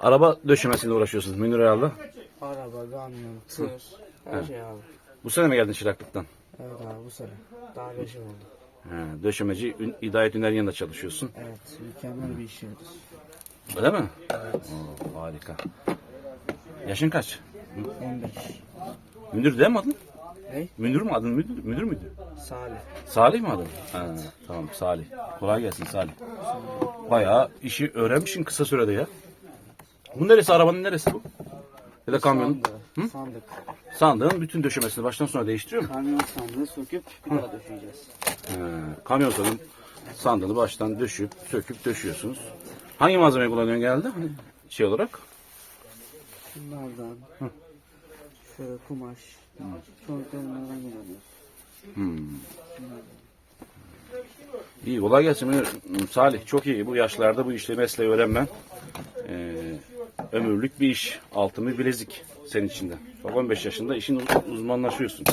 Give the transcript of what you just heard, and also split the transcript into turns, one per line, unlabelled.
Araba döşemesiyle uğraşıyorsunuz Münir herhalde.
Araba, kamyon, tır, her şey abi.
Bu sene mi geldin çıraklıktan?
Evet abi bu sene. Daha beşim oldu.
He, döşemeci Ün- Hidayet Üner'in yanında çalışıyorsun.
Evet, mükemmel bir iş yeridir.
Öyle mi? Oo, harika. Yaşın kaç?
15.
Münir değil mi adın? Münir mü adın? Müdür, müdür müydü?
Salih.
Salih mi adın? Ha, tamam Salih. Kolay gelsin Salih. Bayağı işi öğrenmişsin kısa sürede ya. Bu neresi? Arabanın neresi bu? Ya da kamyonun?
Sandığı, Sandık.
Sandığın bütün döşemesini baştan sona değiştiriyor mu?
Kamyon sandığı söküp bir daha döşeyeceğiz.
He, kamyon sorun sandığını baştan döşüp, söküp döşüyorsunuz. Hangi malzemeyi kullanıyorsun genelde? Hani şey olarak?
Bunlardan şöyle kumaş. Çoğunlukla bunlardan kullanıyoruz.
Hmm. İyi kolay gelsin. Hmm, Salih çok iyi bu yaşlarda bu işle mesleği öğrenmen. Ee, ömürlük bir iş. Altın bir bilezik senin içinde. Bak 15 yaşında işin uz- uzmanlaşıyorsun.